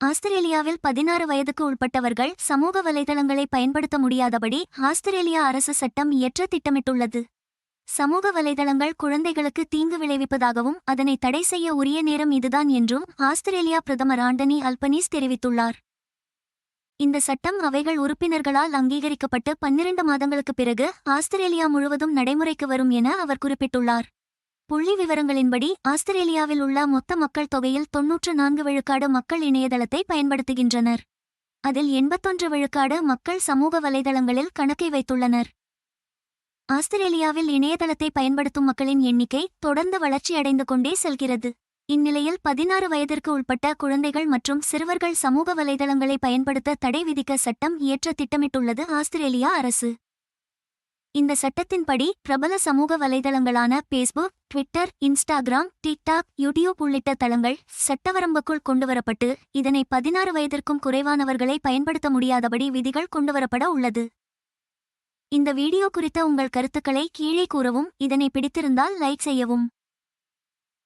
ஆஸ்திரேலியாவில் பதினாறு வயதுக்கு உட்பட்டவர்கள் சமூக வலைதளங்களை பயன்படுத்த முடியாதபடி ஆஸ்திரேலியா அரசு சட்டம் இயற்ற திட்டமிட்டுள்ளது. சமூக வலைதளங்கள் குழந்தைகளுக்கு தீங்கு விளைவிப்பதாகவும் அதனை தடை செய்ய உரிய நேரம் இதுதான் என்றும் ஆஸ்திரேலியா பிரதமர் ஆண்டனி அல்பனீஸ் தெரிவித்துள்ளார். இந்த சட்டம் அவைகள் உறுப்பினர்களால் அங்கீகரிக்கப்பட்டு பன்னிரண்டு மாதங்களுக்கு பிறகு ஆஸ்திரேலியா முழுவதும் நடைமுறைக்கு வரும் என அவர் குறிப்பிட்டுள்ளார். புள்ளி விவரங்களின்படி ஆஸ்திரேலியாவில் உள்ள மொத்த மக்கள் தொகையில் தொன்னூற்று நான்கு விழுக்காடு மக்கள் இணையதளத்தை பயன்படுத்துகின்றனர். அதில் எண்பத்தொன்று விழுக்காடு மக்கள் சமூக வலைதளங்களில் கணக்கை வைத்துள்ளனர். ஆஸ்திரேலியாவில் இணையதளத்தை பயன்படுத்தும் மக்களின் எண்ணிக்கை தொடர்ந்து வளர்ச்சியடைந்து கொண்டே செல்கிறது. இந்நிலையில் பதினாறு வயதிற்கு உட்பட்ட குழந்தைகள் மற்றும் சிறுவர்கள் சமூக வலைதளங்களை பயன்படுத்த தடை விதிக்க சட்டம் இயற்ற திட்டமிட்டுள்ளது ஆஸ்திரேலியா அரசு. இந்த சட்டத்தின்படி பிரபல சமூக வலைதளங்களான Facebook Twitter Instagram TikTok YouTube உள்ளிட்ட தளங்கள் சட்டவரம்புக்குள் கொண்டுவரப்பட்டு இதனை பதினாறு வயதிற்கும் குறைவானவர்களை பயன்படுத்த முடியாதபடி விதிகள் கொண்டுவரப்பட உள்ளது. இந்த வீடியோ குறித்த உங்கள் கருத்துக்களை கீழே கூறவும் இதனை பிடித்திருந்தால் லைக் செய்யவும்.